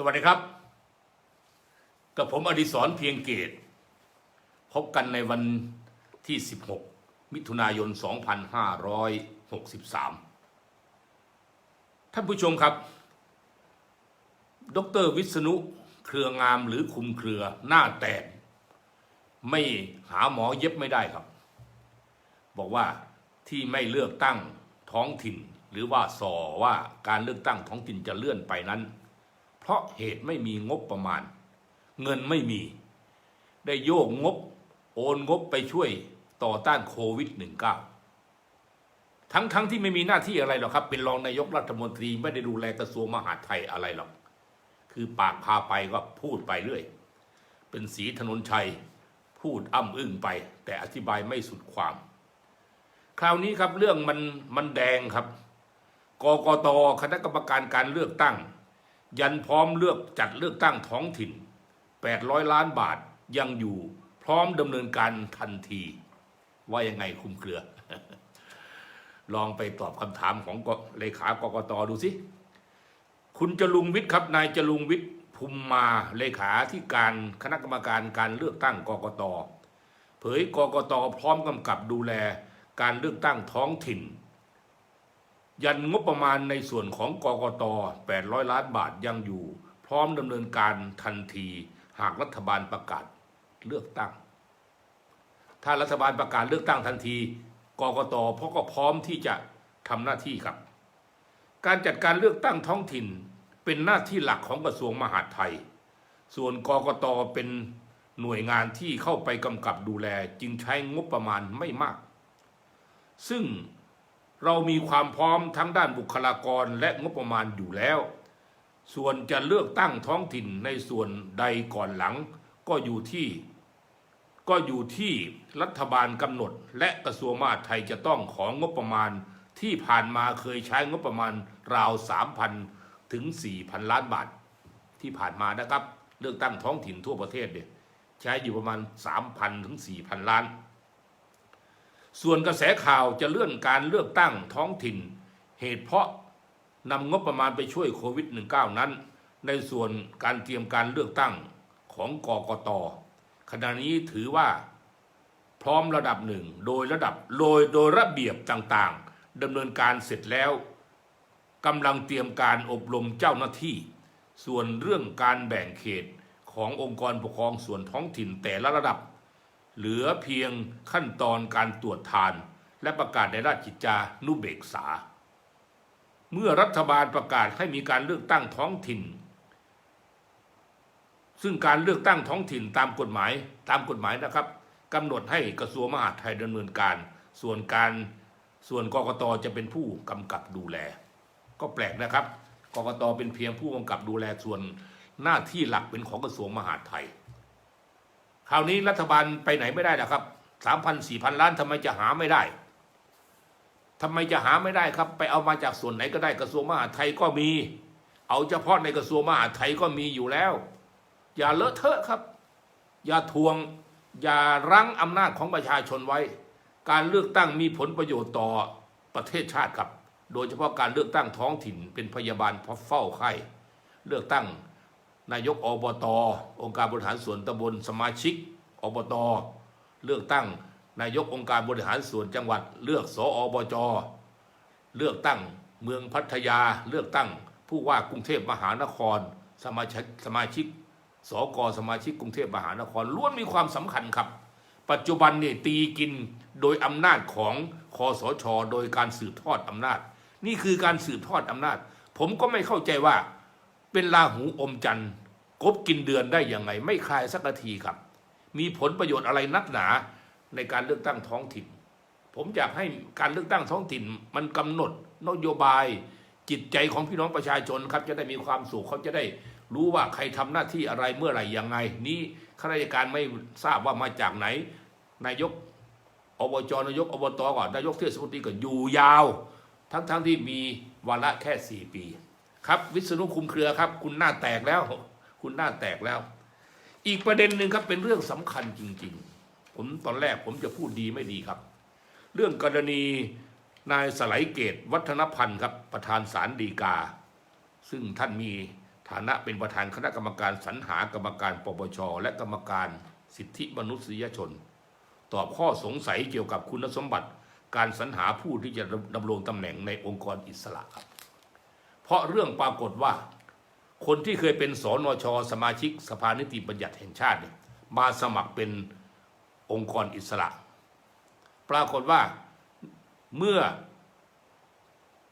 สวัสดีครับ กับผมอดิศรเพียงเกต พบกันในวันที่ 16 มิถุนายน 2563 ท่านผู้ชมครับ ดรวิษณุเครืองามหรือคุมเครือหน้าแตกไม่หาหมอเย็บไม่ได้ครับ บอกว่าที่ไม่เลือกตั้งท้องถิ่น หรือว่าสอว่าการเลือกตั้งท้องถิ่นจะเลื่อนไปนั้น เพราะเหตุไม่มีงบประมาณ เงินไม่มี ได้โยกงบ โอนงบไปช่วยต่อต้านโควิด -19 ทั้งทั้งที่ไม่มีหน้าที่อะไรหรอกครับ เป็นรองนายกรัฐมนตรีไม่ได้ดูแลกระทรวงมหาดไทยอะไรหรอก คือปากพาไปก็พูดไปเรื่อย เป็นสีถนนชัยพูดอ้ำอึ้งไป แต่อธิบายไม่สุดความ คราวนี้ครับเรื่องมันมันแดงครับกกตคณะกรรมการการเลือกตั้ง ยันพร้อมเลือกจัดเลือกตั้งท้องถิ่น 800 ล้านบาทยังอยู่พร้อมดำเนินการทันที ว่ายังไงคุมเครือ ลองไปตอบคำถามของเลขากกตดูสิคุณจลุงวิทย์ครับ นายจลุงวิทย์ภูมิมาเลขาที่การคณะกรรมการการเลือกตั้งกกต เผยกกตพร้อมกำกับดูแลการเลือกตั้งท้องถิ่น ยันงบประมาณในส่วนของกกต 800 ล้านบาทยังอยู่ พร้อมดำเนินการทันทีหากรัฐบาลประกาศเลือกตั้ง ถ้ารัฐบาลประกาศเลือกตั้งทันทีกกตเพราะก็พร้อมที่จะทำหน้าที่ครับ การจัดการเลือกตั้งท้องถิ่นเป็นหน้าที่หลักของกระทรวงมหาดไทย ส่วนกกตเป็นหน่วยงานที่เข้าไปกำกับดูแลจึงใช้งบประมาณไม่มาก ซึ่ง เรามีความพร้อมทั้งด้านบุคลากรและงบประมาณอยู่แล้ว ส่วนจะเลือกตั้งท้องถิ่นในส่วนใดก่อนหลัง ก็อยู่ที่ ก็อยู่ที่รัฐบาลกำหนด และกระทรวงมหาดไทยจะต้องของงบประมาณที่ผ่านมาเคยใช้งบประมาณราว 3,000 ถึง 4,000 ล้านบาท ที่ผ่านมานะครับ เลือกตั้งท้องถิ่นทั่วประเทศเนี่ยใช้อยู่ประมาณ 3,000 ถึง 4,000 ล้าน ส่วนกระแสข่าวจะเลื่อนการเลือกตั้งท้องถิ่น เหตุเพราะนำงบประมาณไปช่วยโควิด -19 นั้น ในส่วนการเตรียมการเลือกตั้งของกกตขณะนี้ถือว่าพร้อมระดับหนึ่งโดยระดับโดยโดยระเบียบต่างๆดำเนินการเสร็จแล้วกำลังเตรียมการอบรมเจ้าหน้าที่ ส่วนเรื่องการแบ่งเขตขององค์กรปกครองส่วนท้องถิ่นแต่ละระดับ เหลือเพียงขั้นตอนการตรวจทาน และประกาศในราชกิจจานุเบกษา เมื่อรัฐบาลประกาศให้มีการเลือกตั้งท้องถิ่น ซึ่งการเลือกตั้งท้องถิ่นตามกฎหมายตามกฎหมายนะครับกำหนดให้กระทรวงมหาดไทยดำเนินการ ส่วนการส่วนกกตจะเป็นผู้กำกับดูแล ก็แปลกนะครับกกตเป็นเพียงผู้กำกับดูแลส่วนหน้าที่หลักเป็นของกระทรวงมหาดไทย คราวนี้รัฐบาลไปไหนไม่ได้นะครับสามพันสี่พันล้านทำไมจะหาไม่ได้ทำไมจะหาไม่ได้ครับ ไปเอามาจากส่วนไหนก็ได้กระทรวงมหาดไทยก็มี เอาเฉพาะในกระทรวงมหาดไทยก็มีอยู่แล้ว อย่าเลอะเทอะครับ อย่าทวง อย่ารั้งอำนาจของประชาชนไว้ การเลือกตั้งมีผลประโยชน์ต่อประเทศชาติครับ โดยเฉพาะการเลือกตั้งท้องถิ่นเป็นพยาบาลพเฝ้าไข้เลือกตั้ง นายกอบตองค์การบริหารส่วนตำบลสมาชิกอบตเลือกตั้งนายกองค์การบริหารส่วนจังหวัด เลือกสออบจเลือกตั้งเมืองพัทยาเลือกตั้งผู้ว่ากรุงเทพมหานคร สมาชิกสมาชิกสกสมาชิกกรุงเทพมหานครล้วนมีความสำคัญครับ ปัจจุบันเนี่ยตีกินโดยอำนาจของคอสช โดยการสืบทอดอำนาจ นี่คือการสืบทอดอำนาจ ผมก็ไม่เข้าใจว่าเป็นลาหูอมจันทร์ กบกินเดือนได้ยังไง ไม่คลายสักทีครับ มีผลประโยชน์อะไรนักหนาในการเลือกตั้งท้องถิ่น ผมอยากให้การเลือกตั้งท้องถิ่น มันกำหนดนโยบายจิตใจของพี่น้องประชาชนครับจะได้มีความสุขเขาจะได้รู้ว่าใครทำหน้าที่อะไรเมื่อไหร่ยังไง นี้ข้าราชการไม่ทราบว่ามาจากไหน นายกอบจนายกอบตก่อนนายกเทศมนตรีก็อยู่ยาว ทั้งๆทที่มีวาระแค่สี่ปี ครับ วิษณุคุมเครือครับ คุณหน้าแตกแล้ว คุณหน้าแตกแล้ว อีกประเด็นหนึ่งครับเป็นเรื่องสำคัญจริง ๆ ผมตอนแรกผมจะพูดดีไม่ดีครับ เรื่องกรณีนายสไลเกตวัฒนพันธ์ครับประธานศาลฎีกา ซึ่งท่านมีฐานะเป็นประธานคณะกรรมการสรรหากรรมการปปชและกรรมการสิทธิมนุษยชน ตอบข้อสงสัยเกี่ยวกับคุณสมบัติการสรรหาผู้ที่จะดำรงตำแหน่งในองค์กรอิสระครับ เพราะเรื่องปรากฏว่า คนที่เคยเป็นสนชสมาชิกสภานิติบัญญัติแห่งชาติมาสมัครเป็นองค์กรอิสระ ปรากฏว่าเมื่อ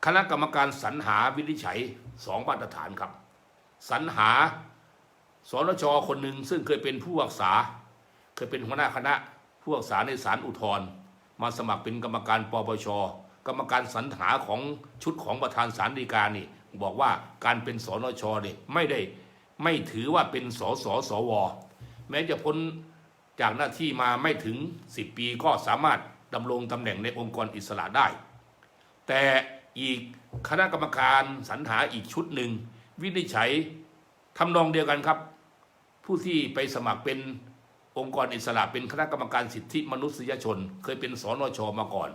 คณะกรรมการสรรหาวินิจฉัยสองมาตรฐานครับ สรรหาสนชคนหนึ่งซึ่งเคยเป็นผู้อักษา เคยเป็นหัวหน้าคณะผู้อักษาในศาลอุทธรมาสมัครเป็นกรรมการปปชกรรมการสรรหาของชุดของประธานศาลฎีกานี่ บอกว่าการเป็นสนชเนี่ยไม่ได้ไม่ถือว่าเป็นสสสว แม้จะพ้นจากหน้าที่มาไม่ถึง 10 ปีก็สามารถดำรงตำแหน่งในองค์กรอิสระได้ แต่อีกคณะกรรมการสรรหาอีกชุดหนึ่ง วินิจฉัยทำนองเดียวกันครับ ผู้ที่ไปสมัครเป็นองค์กรอิสระเป็นคณะกรรมการสิทธิมนุษยชน เคยเป็นสนชมาก่อน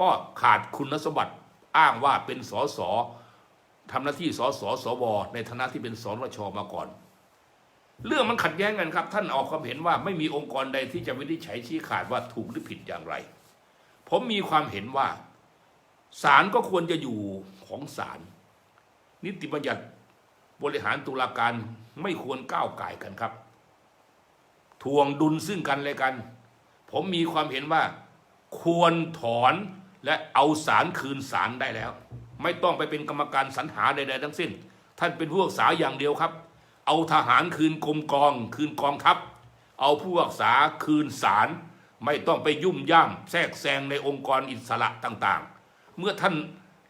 ก็ขาดคุณสมบัติอ้างว่าเป็นสส ทำหน้าที่สสสวในฐานะที่เป็นสนชมาก่อน เรื่องมันขัดแย้งกันครับ ท่านออกความเห็นว่าไม่มีองค์กรใดที่จะวินิจฉัยชี้ขาดว่าถูกหรือผิดอย่างไร ผมมีความเห็นว่าศาลก็ควรจะอยู่ของศาลนิติบัญญัติบริหารตุลาการไม่ควรก้าวไก่กันครับทวงดุลซึ่งกันและกัน ผมมีความเห็นว่า ควรถอนและเอาสารคืนศาลได้แล้ว ไม่ต้องไปเป็นกรรมการสรรหาใดๆทั้งสิ้น ท่านเป็นผู้รักษาอย่างเดียวครับ เอาทหารคืนกรมกอง คืนกองทัพ เอาผู้รักษาคืนศาลไม่ต้องไปยุ่มย่ามแทรกแซงในองค์กรอิสระต่างๆ เมื่อท่าน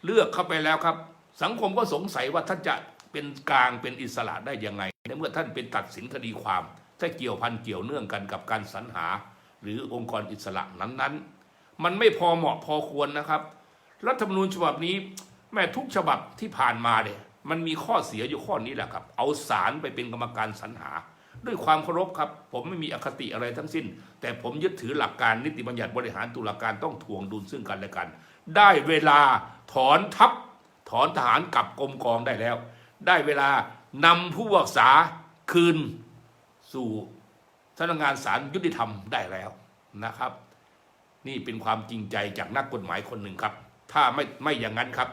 เลือกเข้าไปแล้วครับ สังคมก็สงสัยว่าท่านจะเป็นกลางเป็นอิสระได้ยังไงในเมื่อท่านเป็นตัดสินคดีความถ้าเกี่ยวพันเกี่ยวเนื่องกันกับการสรรหา หรือองค์กรอิสระนั้นๆ มันไม่พอเหมาะพอควรนะครับ รัฐธรรมนูญฉบับนี้ แม้ทุกฉบับที่ผ่านมาเนี่ยมันมีข้อเสียอยู่ข้อนี้แหละครับ เอาสารไปเป็นกรรมการสรรหา ด้วยความเคารพครับ ผมไม่มีอคติอะไรทั้งสิ้น แต่ผมยึดถือหลักการนิติบัญญัติบริหารตุลาการต้องทวงดุลซึ่งกันและกัน ได้เวลาถอนทัพ ถอนทหารกลับกรมกองได้แล้ว ได้เวลานำผู้รักษาคืนสู่สำนักงานศาลยุติธรรมได้แล้วนะครับ นี่เป็นความจริงใจจากนักกฎหมายคนหนึ่งครับ ถ้าไม่ไม่อย่างนั้นครับ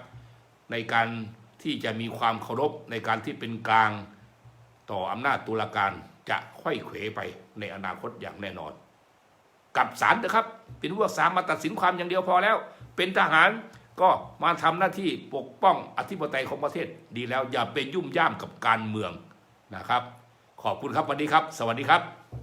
ในการที่จะมีความเคารพในการที่เป็นกลางต่ออำนาจตุลาการจะค่อยเขวไปในอนาคตอย่างแน่นอน กับศาลนะครับ เป็นผู้รักษามาตัดสินความอย่างเดียวพอแล้ว เป็นทหารก็มาทำหน้าที่ปกป้องอธิปไตยของประเทศดีแล้วอย่าไปยุ่มย่ามกับการเมืองนะครับ ขอบคุณครับวันนี้ครับ สวัสดีครับ